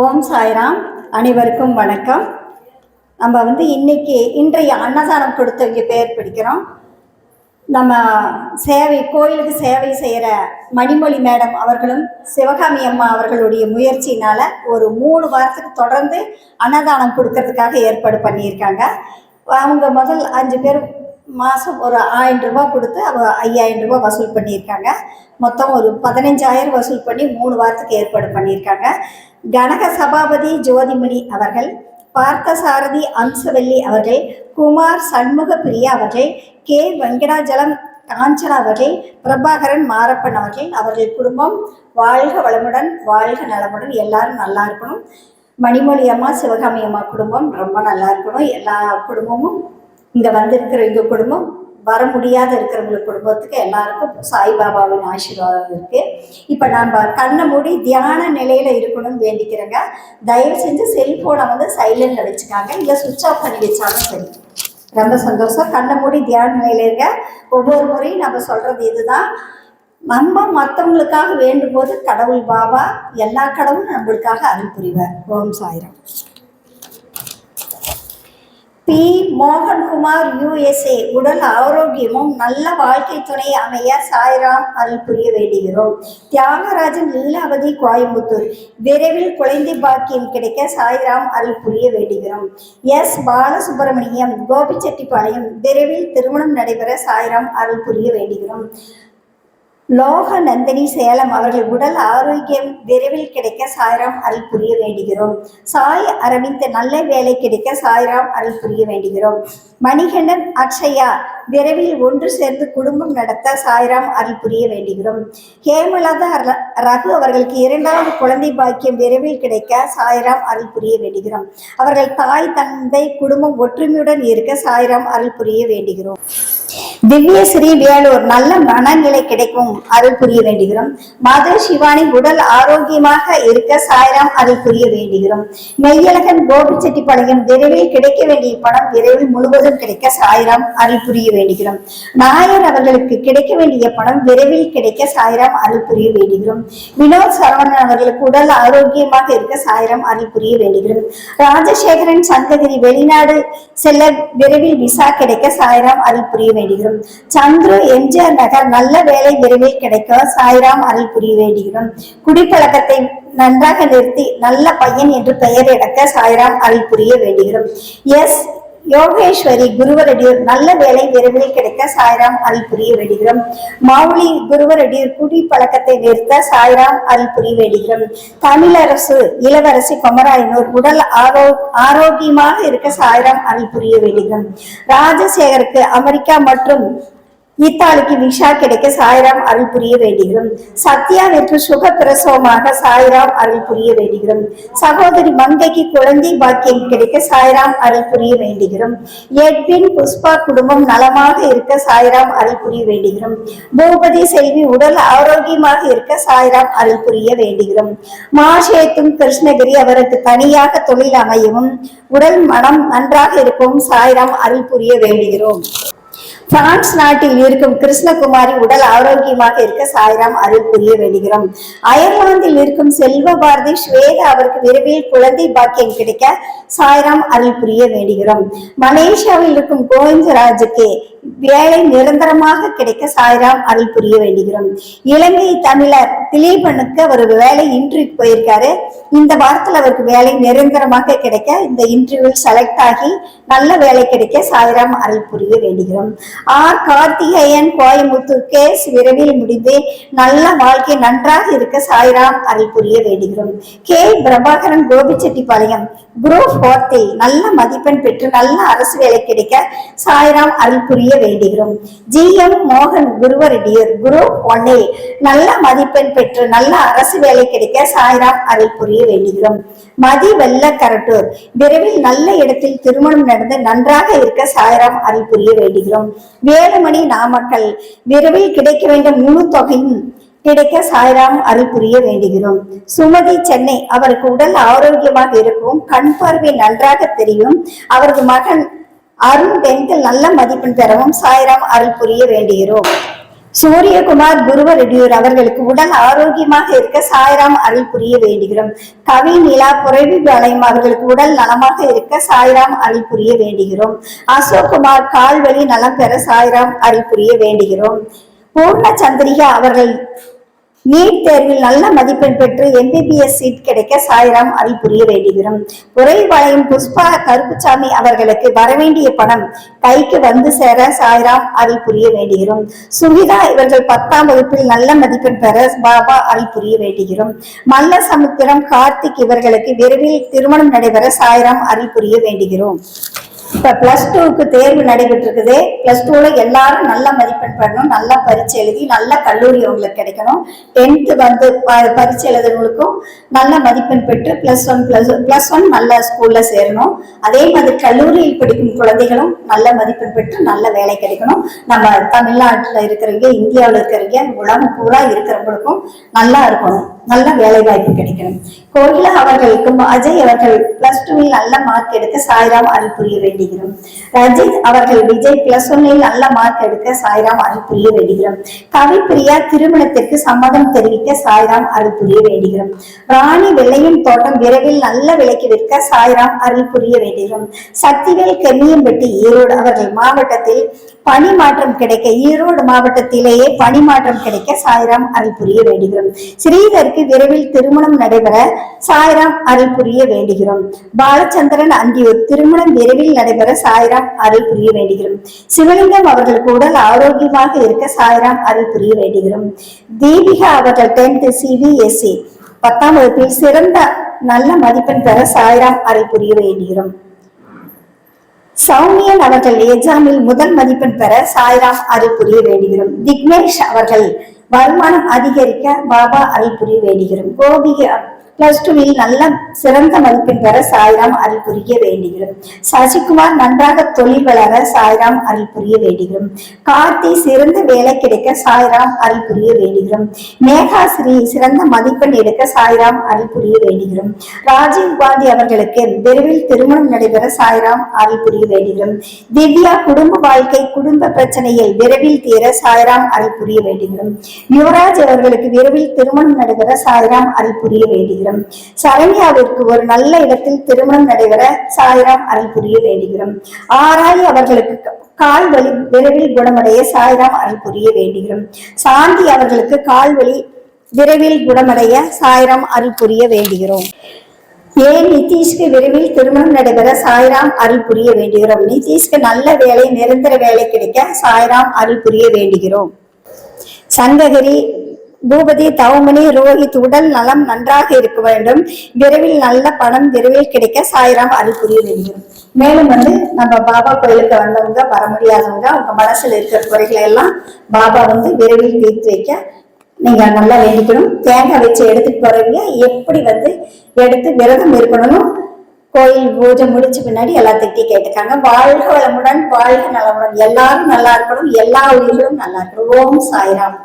ஓம் சாய்ராம் அனைவருக்கும் வணக்கம். நம்ம வந்து இன்னைக்கு இன்றைய அன்னதானம் கொடுத்தவங்க பேர் பிடிக்கிறோம். நம்ம சேவை கோயிலுக்கு சேவை செய்கிற மணிமொழி மேடம் அவர்களும் சிவகாமி அம்மா அவர்களுடைய முயற்சினால் ஒரு மூணு வாரத்துக்கு தொடர்ந்து அன்னதானம் கொடுக்கறதுக்காக ஏற்பாடு பண்ணியிருக்காங்க. அவங்க முதல் அஞ்சு பேர் மாதம் ஒரு ஆயிரம் ரூபாய் கொடுத்து அவள் ஐயாயிரம் ரூபாய் வசூல் பண்ணியிருக்காங்க. மொத்தம் ஒரு பதினஞ்சாயிரம் வசூல் பண்ணி மூணு வாரத்துக்கு ஏற்பாடு பண்ணியிருக்காங்க. கனக சபாபதி ஜோதிமணி அவர்கள் பார்த்தசாரதி அம்சவல்லி அவர்கள் குமார் சண்முக பிரியா அவர்கள் கே வெங்கடாஜலம் காஞ்சனா அவர்கள் பிரபாகரன் மாரப்பன் அவர்கள் அவர்கள் குடும்பம் வாழ்க வளமுடன் வாழ்க நலமுடன் எல்லாரும் நல்லா இருக்கணும். மணிமொழி அம்மா சிவகாமி அம்மா குடும்பம் ரொம்ப நல்லா இருக்கணும். எல்லா குடும்பமும் இங்கே வந்திருக்கிற எங்கள் குடும்பம் வர முடியாத இருக்கிறவங்க குடும்பத்துக்கு எல்லாருக்கும் சாய்பாபாவின் ஆசீர்வாதம் இருக்கு. இப்போ நம்ம கண்ணை மூடி தியான நிலையில இருக்கணும்னு வேண்டிக்கிறேங்க. தயவு செஞ்சு செல்போனை வந்து சைலண்ட்ல வச்சுக்காங்க. இல்லை சுவிட்ச் ஆஃப் பண்ணி வச்சாலும் சரி. ரொம்ப சந்தோஷம். கண்ணை மூடி தியான நிலையில இருக்க ஒவ்வொரு முறையும் நம்ம சொல்றது இதுதான். நம்ம மற்றவங்களுக்காக வேண்டும் போது கடவுள் பாபா எல்லா கடவுளும் நம்மளுக்காக அருள் புரிவார். ஓம் சாயிரம். மோகன்குமார் யுஎஸ்ஏ உடல் ஆரோக்கியமும் நல்ல வாழ்க்கை துணை அமைய சாய்ராம் அருள் புரிய வேண்டுகிறோம். தியாகராஜன் லீலாவதி கோயம்புத்தூர். விரைவில் குழந்தை பாக்கியம் கிடைக்க சாய்ராம் அருள் புரிய வேண்டுகிறோம். எஸ். பாலசுப்ரமணியம் கோபிச்செட்டிப்பாளையம். விரைவில் திருமணம் நடைபெற சாய்ராம் அருள் புரிய வேண்டுகிறோம். லோக நந்தினி சேலம் அவர்கள் உடல் ஆரோக்கியம் விரைவில் கிடைக்க சாய்ராம் அருள் புரிய வேண்டுகிறோம். சாய் அரவிந்த் நல்ல வேலை கிடைக்க சாய்ராம் அருள் புரிய வேண்டுகிறோம். மணிகண்டன் அக்ஷயா விரைவில் ஒன்று சேர்ந்து குடும்பம் நடத்த சாய்ராம் அருள் புரிய வேண்டுகிறோம். ஹேமலதா ர- ரகு அவர்களுக்கு இரண்டாவது குழந்தை பாக்கியம் விரைவில் கிடைக்க சாய்ராம் அருள் புரிய வேண்டுகிறோம். அவர்கள் தாய் தந்தை குடும்பம் ஒற்றுமையுடன் இருக்க சாய்ராம் அருள் புரிய வேண்டுகிறோம். திவ்ய ஸ்ரீ வேலூர் நல்ல மனநிலை கிடைக்கும் அருள் புரிய வேண்டுகிறோம். மது சிவானி உடல் ஆரோக்கியமாக இருக்க சாய்ராம் அருள் புரிய வேண்டுகிறோம். மெய்யழகன் கோபிச்செட்டிப்பாளையம் விரைவில் கிடைக்க வேண்டிய பணம் விரைவில் முழுவதும் கிடைக்க சாய்ராம் அருள் புரிய வேண்டுகிறோம். நாயர் அவர்களுக்கு கிடைக்க வேண்டிய பணம் விரைவில் கிடைக்க சாய்ராம் அருள் புரிய வேண்டுகிறோம். வினோத் சரவணன் அவர்களுக்கு உடல் ஆரோக்கியமாக இருக்க சாய்ராம் அருள் புரிய வேண்டுகிறோம். ராஜசேகரன் சங்ககிரி வெளிநாடு செல்ல விரைவில் விசா கிடைக்க சாய்ராம் அருள் புரிய வேண்டுகிறோம். சந்துரு எம்ஜிஆர் நகர் நல்ல வேலை விரைவில் கிடைக்க சாய்ராம் அருள் புரிய வேண்டுகிறோம். குடிப்பழக்கத்தை நன்றாக நிறுத்தி நல்ல பையன் என்று பெயர் எடுக்க சாய்ராம் அருள் புரிய வேண்டுகிறோம். எஸ் யோகேஸ்வரி குருவரடியூர் நல்ல வேலை விரைவில் கிடைக்க சாய்ராம் அல் புரிய வேண்டுகிறோம். மௌலி குருவரடியூர் குடி பழக்கத்தை நிறுத்த சாய்ராம் அல் புரிய வேண்டுகிறோம். தமிழரசு இளவரசி கொமராயனூர் உடல் ஆரோ ஆரோக்கியமாக இருக்க சாய்ராம் அல் புரிய வேண்டுகிறோம். ராஜசேகருக்கு அமெரிக்கா மற்றும் இத்தாலிக்கு விஷா கிடைக்க சாய்ராம் அருள் புரிய வேண்டுகிறோம். சத்யாவிற்கு சுக பிரசவமாக சாய்ராம் அருள் புரிய வேண்டுகிறோம். சகோதரி மங்கைக்கு குழந்தை பாக்கியம் கிடைக்க சாய்ராம் அருள் புரிய வேண்டுகிறோம். எட்வின் புஷ்பா குடும்பம் நலமாக இருக்க சாய்ராம் அருள் புரிய வேண்டுகிறோம். பூபதி செல்வி உடல் ஆரோக்கியமாக இருக்க சாய்ராம் அருள் புரிய வேண்டுகிறோம். மாஷேத்தும் கிருஷ்ணகிரி அவருக்கு தனியாக தொழில் அமையவும் உடல் மனம் நன்றாக இருக்கவும் சாய்ராம் அருள் புரிய வேண்டுகிறோம். பிரான்ஸ் நாட்டில் இருக்கும் கிருஷ்ணகுமாரி உடல் ஆரோக்கியமாக இருக்க சாய்ராம் அருள் புரிய வேண்டுகிறோம். அயர்லாந்தில் இருக்கும் செல்வ பாரதி ஸ்வேதா அவருக்கு விரைவில் குழந்தை பாக்கியம் கிடைக்க சாய்ராம் அருள் புரிய வேண்டுகிறோம். மலேசியாவில் இருக்கும் கோவிந்தராஜுக்கு வேலை நிரந்தரமாக கிடைக்க சாய்ராம் அருள் புரிய வேண்டுகிறோம். இலங்கை தமிழர் திலீபனுக்கு அவர் வேலை இன்டர்வியூக்கு போயிருக்காரு. இந்த வாரத்தில் அவருக்கு வேலை நிரந்தரமாக கிடைக்க இந்த இன்டர்வியூவில் செலக்ட் ஆகி நல்ல வேலை கிடைக்க சாய்ராம் அருள் புரிய வேண்டுகிறோம். ஆர் கார்த்திகேயன் கோயம்புத்தூர் கேஸ் விரைவில் முடிந்து நல்ல வாழ்க்கை நன்றாக இருக்க சாய்ராம் அருள் புரிய வேண்டுகிறோம். கே பிரபாகரன் கோபிச்செட்டிப்பாளையம் குரூப் ஃபோர்த்தில் நல்ல மதிப்பெண் பெற்று நல்ல அரசு வேலை கிடைக்க சாய்ராம் அருள் புரிய வேண்டுகிறோம். ஜி எம் மோகன் குருவரெட்டியர் குரு ஒன்னில் நல்ல மதிப்பெண் பெற்று நல்ல அரசு வேலை கிடைக்க சாய்ராம் அருள் புரிய வேண்டுகிறோம். மதி வெள்ள கரட்டூர். விரைவில் நல்ல இடத்தில் திருமணம் நடந்து நன்றாக இருக்க சாய்ராம் அருள் புரிய வேண்டுகிறோம். வேலுமணி நாமக்கல். விரைவில் கிடைக்க வேண்டிய முழு தொகையும் கிடைக்க சாய்ராம் அருள் புரிய வேண்டுகிறோம். சுமதி சென்னை. அவருக்கு உடல் ஆரோக்கியமாக இருக்கும் கண் பார்வை நன்றாக தெரியும். அவரது மகன் அருண் பெண்கள் நல்ல மதிப்பெண் பெறவும் சாய்ராம் அருள் புரிய வேண்டுகிறோம் சூரியகுமார் குருவரெடியூர் அவர்களுக்கு உடல் ஆரோக்கியமாக இருக்க சாய்ராம் அருள் புரிய வேண்டுகிறோம். கவி நிலா புரவி வளையம் அவர்களுக்கு உடல் நலமாக இருக்க சாய்ராம் அருள் புரிய வேண்டுகிறோம். அசோக்குமார் கால்வழி நலம் பெற சாய்ராம் அருள் புரிய வேண்டுகிறோம். பூர்ண சந்திரிகா அவர்கள் நீட் தேர்வில் நல்ல மதிப்பெண் பெற்று எம்பிபிஎஸ் சீட் கிடைக்க சாய்ராம் அருள் புரிய வேண்டுகிறோம். உரைவாளையம் புஷ்பா கருப்புசாமி அவர்களுக்கு வரவேண்டிய பணம் கைக்கு வந்து சேர சாய்ராம் அருள் புரிய வேண்டுகிறோம். சுகிதா இவர்கள் பத்தாம் வகுப்பில் நல்ல மதிப்பெண் பெற பாபா அருள் புரிய வேண்டுகிறோம். மல்ல சமுத்திரம் கார்த்திக் இவர்களுக்கு விரைவில் திருமணம் நடைபெற சாய்ராம் அருள் புரிய வேண்டுகிறோம். இப்ப பிளஸ் டூக்கு தேர்வு நடைபெற்று இருக்குது பிளஸ் டூல எல்லாரும் நல்ல மதிப்பெண் பண்ணணும் நல்லா பரீட்சை எழுதி நல்ல கல்லூரி உங்களுக்கு கிடைக்கணும். டென்த்து வந்து ப- பரீட்சை எழுதுறவங்களுக்கும் நல்ல மதிப்பெண் பெற்று plus one plus plus one நல்ல ஸ்கூல்ல சேரணும். அதே மாதிரி கல்லூரியில் படிக்கும் குழந்தைகளும் நல்ல மதிப்பெண் பெற்று நல்ல வேலை கிடைக்கணும். நம்ம தமிழ்நாட்டுல இருக்கிறவங்க இந்தியாவில் இருக்கிறவங்க உலகம் பூரா இருக்கிறவங்களுக்கும் நல்லா இருக்கணும். நல்ல வேலை வாய்ப்பு கிடைக்கணும். கோகிலா அவர்களுக்கும் அஜய் அவர்கள் பிளஸ் டூவில் நல்ல மார்க் எடுக்க சாய்ராம் அருள் புரிய வேண்டுகிறோம். ரஜித் அவர்கள் விஜய் பிளஸ் ஒன்னில் நல்ல மார்க் எடுக்க சாய்ராம் அருள் புரிய வேண்டுகிறோம். கவிப்பிரியா திருமணத்திற்கு சம்மதம் தெரிவிக்க சாய்ராம் அருள் புரிய வேண்டுகிறோம். ராணி வெள்ளையின் தோட்டம் விரைவில் நல்ல விலைக்கு விற்க சாய்ராம் அருள் புரிய வேண்டுகிறோம். சக்திவேல் கெம்மியம்பட்டி ஈரோடு அவர்கள் மாவட்டத்தில் பணி மாற்றம் கிடைக்க ஈரோடு மாவட்டத்திலேயே பணி மாற்றம் கிடைக்க சாய்ராம் அருள் புரிய வேண்டுகிறோம். ஸ்ரீதருக்கு விரைவில் திருமணம் நடைபெற சாய்ராம் அருள் புரிய வேண்டுகிறோம். பாலச்சந்திரன் அந்தியூர் திருமணம் விரைவில் நடைபெற சாய்ராம் அருள் புரிய வேண்டுகிறோம். சிவலிங்கம் அவர்களுக்கு உடல் ஆரோக்கியமாக இருக்க சாய்ராம் அருள் புரிய வேண்டுகிறோம். தீபிகா அவர்கள் டென்த் சிபிஎஸ்இ பத்தாம் வகுப்பில் சிறந்த நல்ல மதிப்பெண் பெற சாய்ராம் அருள் புரிய வேண்டுகிறோம். சௌமியன் அவர்கள் எக்ஸாமில் முதல் மதிப்பெண் பெற சாய்ராம் அருள் புரிய வேண்டுகிறோம். திக்னேஷ் அவர்கள் வருமானம் அதிகரிக்க பாபா அருள் புரிய வேண்டுகிறோம். கோபிகா பிளஸ் டூவில் நல்ல சிறந்த மதிப்பெண் பெற சாய்ராம் அருள் புரிய வேண்டுகிறோம். சசிகுமார் நன்றாக தொழில் வளர சாய்ராம் அருள் புரிய வேண்டுகிறோம். கார்த்தி சிறந்த வேலை கிடைக்க சாய்ராம் அருள் புரிய வேண்டுகிறோம். மேகாஸ்ரீ சிறந்த மதிப்பெண் எடுக்க சாய்ராம் அருள் புரிய வேண்டுகிறோம். ராஜீவ் காந்தி அவர்களுக்கு விரைவில் திருமணம் நடைபெற சாய்ராம் அருள் புரிய வேண்டுகிறோம். திவ்யா குடும்ப வாழ்க்கை குடும்ப பிரச்சனையில் விரைவில் தீர சாய்ராம் அருள் புரிய வேண்டுகிறோம். யுவராஜ் அவர்களுக்கு விரைவில் திருமணம் நடைபெற சாய்ராம் அருள் புரிய வேண்டுகிறோம். சரண்யாவிற்கு ஒரு நல்ல இடத்தில் திருமணம் நடைபெற சாய்ராம் அருள் புரிய வேண்டுகிறோம். ஆராய் அவர்களுக்கு கால் வலி விரைவில் குணமடைய சாய்ராம் அருள் புரிய வேண்டுகிறோம். சாந்தி அவர்களுக்கு கால் வலி விரைவில் குணமடைய சாய்ராம் அருள் புரிய வேண்டுகிறோம். ஏன் நிதிஷ்க்கு விரைவில் திருமணம் நடைபெற சாய்ராம் அருள் புரிய வேண்டுகிறோம்? நிதிஷ்க்கு நல்ல வேலை நிரந்தர வேலை கிடைக்க சாய்ராம் அருள் புரிய வேண்டுகிறோம். சங்ககிரி பூபதி தவமணி ரோஹித் உடல் நலம் நன்றாக இருக்க வேண்டும். விரைவில் நல்ல பணம் விரைவில் கிடைக்க சாய்ராம் அருள் புரிய வேண்டும் மேலும் வந்து நம்ம பாபா கோயிலுக்கு வந்தவங்க வர முடியாதவங்க அவங்க மனசுல இருக்கிற குறைகளை எல்லாம் பாபா வந்து விரைவில் தீர்த்து வைக்க நீங்க நல்லா வேண்டிக்கணும். தேங்காய் வச்சு எடுத்துட்டு போறவங்க எப்படி வந்து எடுத்து விரதம் இருக்கணும் கோயில் பூஜை முடிச்ச பின்னாடி எல்லாத்துக்கிட்டையும் கேட்டுக்காங்க வாழ்க வளமுடன் வாழ்க நலமுடன். எல்லாரும் நல்லா இருக்கணும். எல்லா உயிர்களும் நல்லா இருக்கணும். ஓம் சாய்ராம்.